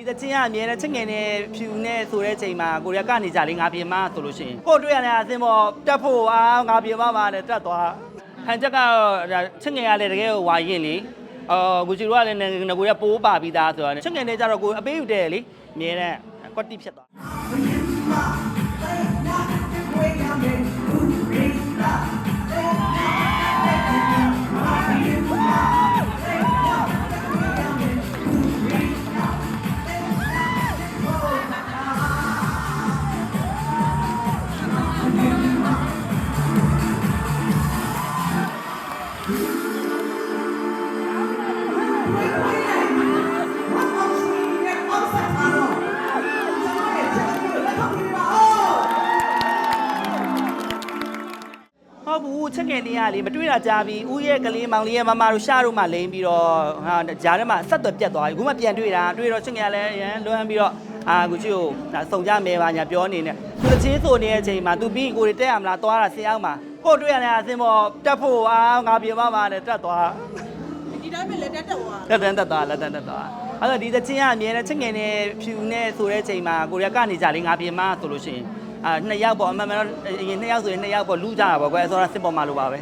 ဒီသချင်းကအမြဲတမ်းချက်ငယ်နဲ့ဖြူနဲ့ဆိုတဲ့ချိန်မှာကိုရီးယားကနေကြလေငါပြင်မဆိုလို့ရှိရင်ကိုတွေ့ရတဲ့အသင်းပေါ်တက်ဖို့အားငါပြင်မပါနဲ့တက်သွားဟန်ချက်ကတော့ဒါချက်ငယ်ကလည်းတကယ်ကိုဝါရင်လေအော်ကိုချီတို့ကလည်းငကိုရပိုးပါပြီးသားဆိုတော့ချက်ငယ်နဲ့ကြတော့ကိုအပေးယူတယ်လေအမြဲတမ်းကွက်တိဖြစ်သွား တ်ဘူးချက်ငယ်လေးကလေမတွေ့တာကြားပြီးဦးရဲ့ကလေးမောင်လေးရဲ့မမတို့ရှာတို့မှလိမ့်ပြီးတော့ဟာဂျားထဲမှာဆက်သွယ်ပြတ်သွားပြီအခုမှပြန်တွေ့တာတွေ့တော့ချက်ငယ်ကလည်းရန်လွမ်းပြီးတော့အာကိုချီကိုဒါစုံကြမယ်ပါညာပြောနေနဲ့သူတချင်းဆိုနေတဲ့အချိန်မှာသူပြီးရင်ကိုတွေတက်ရမလားသွားတာဆင်းအောင်မှာကိုတွေ့ရတဲ့အသင်းပေါ်တက်ဖို့အားငါပြင်မပါနဲ့တက်သွားဒီတိုင်းပဲလက်တက်တက်သွားလက်တန်းတက်သွားလက်တန်းတက်သွားအဲ့တော့ဒီသချင်းကအမြဲတမ်းချက်ငယ်နဲ့ဖြူနဲ့ဆိုတဲ့ချိန်မှာကိုရီးယားကနေကြလေငါပြင်မဆိုလို့ရှိရင် အာနှစ်ယောက်ပေါ့အမှန်မှန်တော့အရင်နှစ်ယောက်ဆိုရင်နှစ်ယောက်ပေါ့လူကြတာပေါ့ကွယ်ဆိုတော့စစ်ပေါ်မှာလိုပါပဲ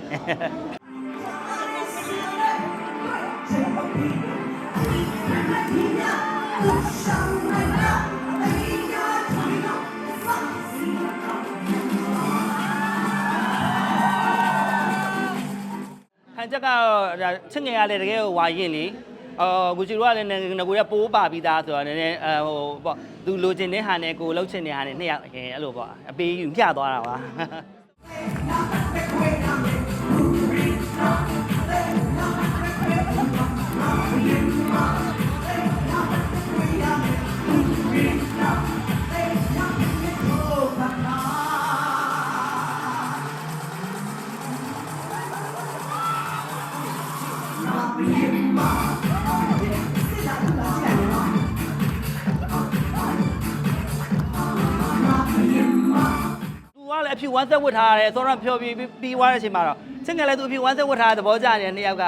ဟန်ချက်ကတော့ဒါချက်ငယ်ကလည်းတကယ်ကိုဝါရင်လေ အော်ကိုချီတို့ကလည်းငကိုရပိုးပါပြီးသားဆိုတော့နည်းနည်းအဲဟိုပေါ့သူလိုချင်တဲ့ဟာနဲ့ကိုလှုပ်ချင်တဲ့ဟာနဲ့နှစ်ယောက်အဲအဲ့လိုပေါ့အပေးယူမျှသွားတာပါသူ ဖြူဝမ်းဆက်ဝတ်ထားရတယ်ဆိုတော့ဖြောပြီးပြီးသွားတဲ့အချိန်မှာတော့ချက်ငယ်လည်းသူအဖြူဝမ်းဆက်ဝတ်ထားတဲ့သဘောကျနေတဲ့နှစ်ယောက်က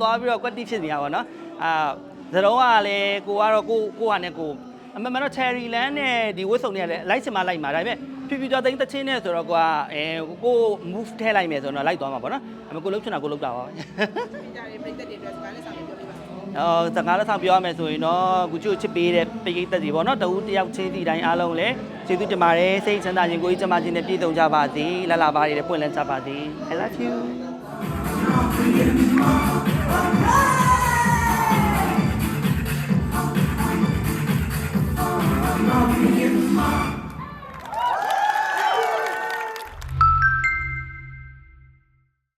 သွားပြီးတော့ကွက်တိဖြစ်နေတာပေါ့နော်အာသတော်ကလည်းကိုကတော့ကိုကိုကနဲ့ကိုအမှန်မှန်တော့ Cherry Land နဲ့ဒီဝတ်စုံတွေကလည်းလိုက်ချင်မှလိုက်မှာဒါပေမဲ့ဖြူဖြူကြော်သိန်းတစ်ချင်းနဲ့ဆိုတော့ကိုကအဲကို move ထဲလိုက်မယ်ဆိုတော့လိုက်သွားမှာပေါ့နော်အမေကိုလှုပ်ချင်တာကိုလှုပ်တာပါပဲပြကြတယ်ပြိတက်တွေအတွက်စကားလည်းစာပြောပြပါ အော်စကားလက်ဆောင်ပြောရမယ်ဆိုရင်တော့ကုချိုချစ်ပေးတဲ့ပိတ်သက်စီပေါ့နော်တဦးတယောက်ချင်းစီတိုင်းအားလုံးလည်းကျေးဇူးတင်ပါတယ်စိတ်ချမ်းသာခြင်းကိုယ်ချမ်းသာခြင်းနဲ့ပြည့်စုံကြပါစေလလာပါရတဲ့ပွင့်လန်းကြပါစေ I love you